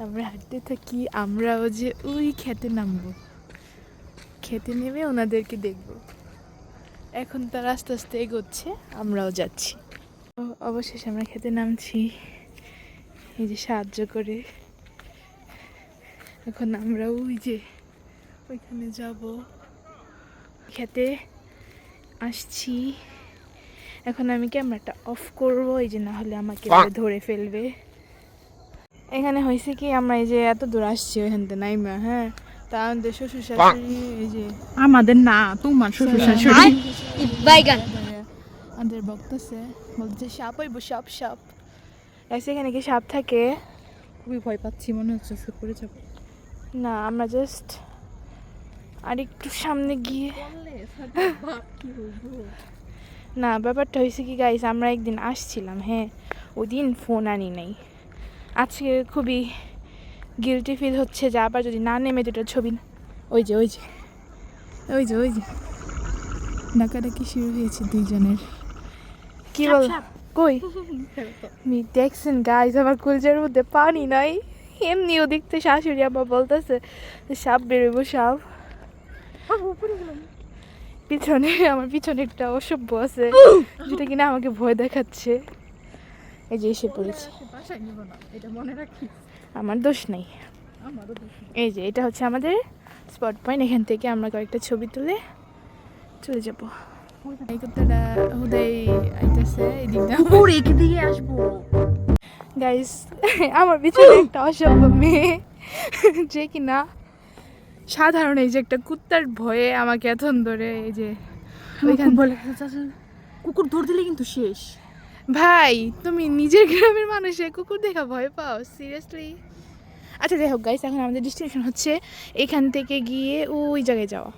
আমরা হাঁটতে থাকি, আমরাও যে ওই খেতে নামবো। খেতে নেমে ওনাদেরকে দেখব। এখন তার আস্তে আস্তে এগোচ্ছে, আমরাও যাচ্ছি। অবশেষে আমরা খেতে নামছি। এই যে সাহায্য করে। এখন আমরা ওই যে ওইখানে যাব। খেতে আসছি। এখন আমি ক্যামেরাটা অফ করব, এই যে না হলে আমাকে ধরে ফেলবে। এখানে হয়েছে কি আমরা এই যে এত দূর আসছি ওইখান থেকে নাইমা হ্যাঁ? তা আমাদের শ্বশুর শাশুড়ি এই যে আমাদের না তোমার শ্বশুর শাশুড়ি বাইগান। আমাদের বক্তছে বলছে সাপ হইব সাপ সাপ। এসে এখানে কি সাপ থাকে? খুবই ভয় পাচ্ছি মনে হচ্ছে সে পড়ে যাব। না আমরা জাস্ট আর একটু সামনে গিয়ে না ব্যাপারটা হয়েছে কি গাইস আমরা একদিন আসছিলাম হ্যাঁ? ওই দিন ফোন আনি নাই। আজকে খুবই গিলটি ফিল হচ্ছে যে আবার যদি না নেমে দুটো ছবি। না- ওই যে ওই যে ওই যে ওই যে। ডাকাডাকি শুরু হয়েছে দুইজনের। কি বল? কই? মি দেখছেন গাইস আমার কুলজের মধ্যে পানি নাই। এমনি ওদিক থেকে শাশুড়ি আবার বলতেছে সাপ বেরোবো সাপ। পিছনে আমার পিছনে একটা অসভ্য আছে যেটা কিনা আমাকে ভয় দেখাচ্ছে। এই যে এসে পড়েছে। মনে আমার দোষ নেই। এই যে এটা হচ্ছে আমাদের স্পট পয়েন্ট এখান থেকে আমরা কয়েকটা ছবি তুলে চলে যাব। গাইস আমার পিছনে একটা অসভ্য মেয়ে। যে কিনা সাধারণ এই যে একটা কুত্তার ভয়ে আমাকে এতক্ষণ ধরে এই যে ওইখান বলে কুকুর ধর দিলে কিন্তু শেষ। ভাই তুমি নিজের গ্রামের মানুষে কুকুর দেখা ভয় পাও সিরিয়াসলি আচ্ছা যাই হোক গাইস এখন আমাদের ডেস্টিনেশন হচ্ছে এখান থেকে গিয়ে ওই জায়গায় যাওয়া।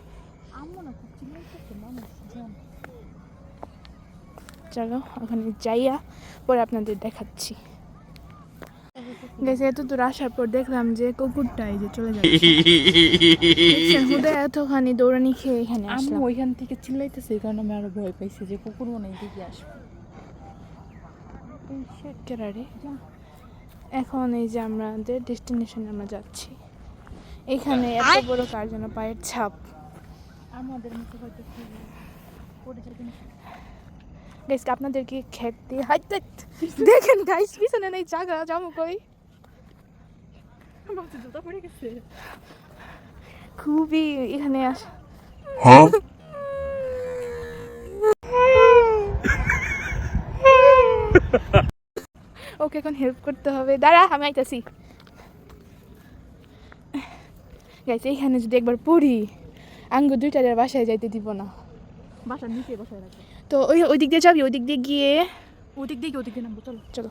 চলো ওখানে যাইয়া পরে আপনাদের দেখাচ্ছি। গেছে এত দূর আসার পর দেখলাম যে কুকুরটা এই যে চলে যাচ্ছে। হুদা এতখানি দৌড়ানি খেয়ে এখানে আমি আসলাম। ওইখান থেকে চিল্লাইতেছি এই কারণে আমি আরও ভয় পাইছি যে কুকুর মনে এদিকে আসবে। এখন এই যে আমাদের ডেস্টিনেশনে আমরা যাচ্ছি। এখানে এত বড় কার জন্য পায়ের ছাপ। আমাদের মতো হয়তো গাইস আপনাদেরকে খেতে হাইতে দেখেন গাইস পিছনে নেই জায়গা যাব কই? জুতা পড়ে গেছে। খুবই এখানে আস হেল্প করতে হবে। দাঁড়া আমি আইতাছি। গাইস এইখানে যদি একবার পড়ি আঙ্গু দুইটার বাসায় যাইতে দিব না। বাসার নিচে বসায় রাখবে তো ওই ওই দিক দিয়ে যাবি ওই দিক দিয়ে গিয়ে ওদিক দিয়ে ওদিক দিয়ে নামবো চলো। চলো।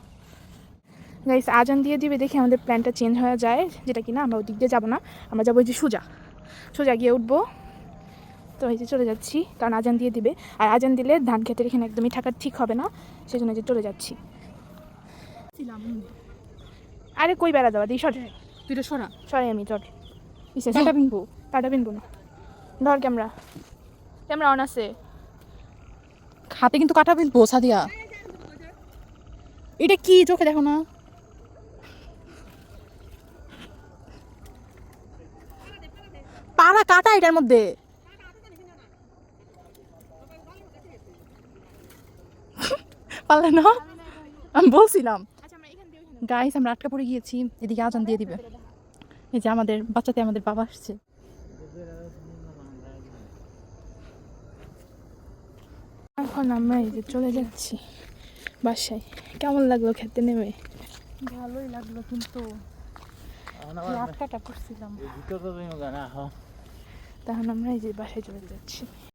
গাইস আজান দিয়ে দিবে দেখি আমাদের প্ল্যানটা চেঞ্জ হয়ে যায় যেটা কি না আমরা ওই দিক দিয়ে যাব না আমরা যাব ওই যে সোজা। সোজা গিয়ে উঠবো। তো এই যে চলে যাচ্ছি কারণ আজান দিয়ে দিবে। আর আজান দিলে ধান খেতের এখানে একদমই থাকা ঠিক হবে না সেই জন্য যে চলে যাচ্ছি। ছিলাম আরে কই বেড়া দেওয়া দিই সর। তুই তো সরা। সরি আমি চট। ইসে টাটা পিনবো টাটা পিনবো না। ধর ক্যামেরা। ক্যামেরা অন আছে। হাতে কিন্তু কাটা পিনবো সাদিয়া। এটা কি? চোখে দেখো না। পাড়া কাটা এটার মধ্যে। পারলে না? আমি বলছিলাম আচ্ছা আমরা এখান দিয়ে গাইস আমরা আটকা পড়ে গিয়েছি। এদিকে আজান দিয়ে দিবে। এই যে আমাদের বাচ্চাতে আমাদের বাবা আসছে। এখন আমরা এই যে চলে যাচ্ছি বাসায়। কেমন লাগল খেতে নেমে? ভালোই লাগল কিন্তু আটকাটা করছিলাম। তখন আমরা এই যে বাসায় চলে যাচ্ছি।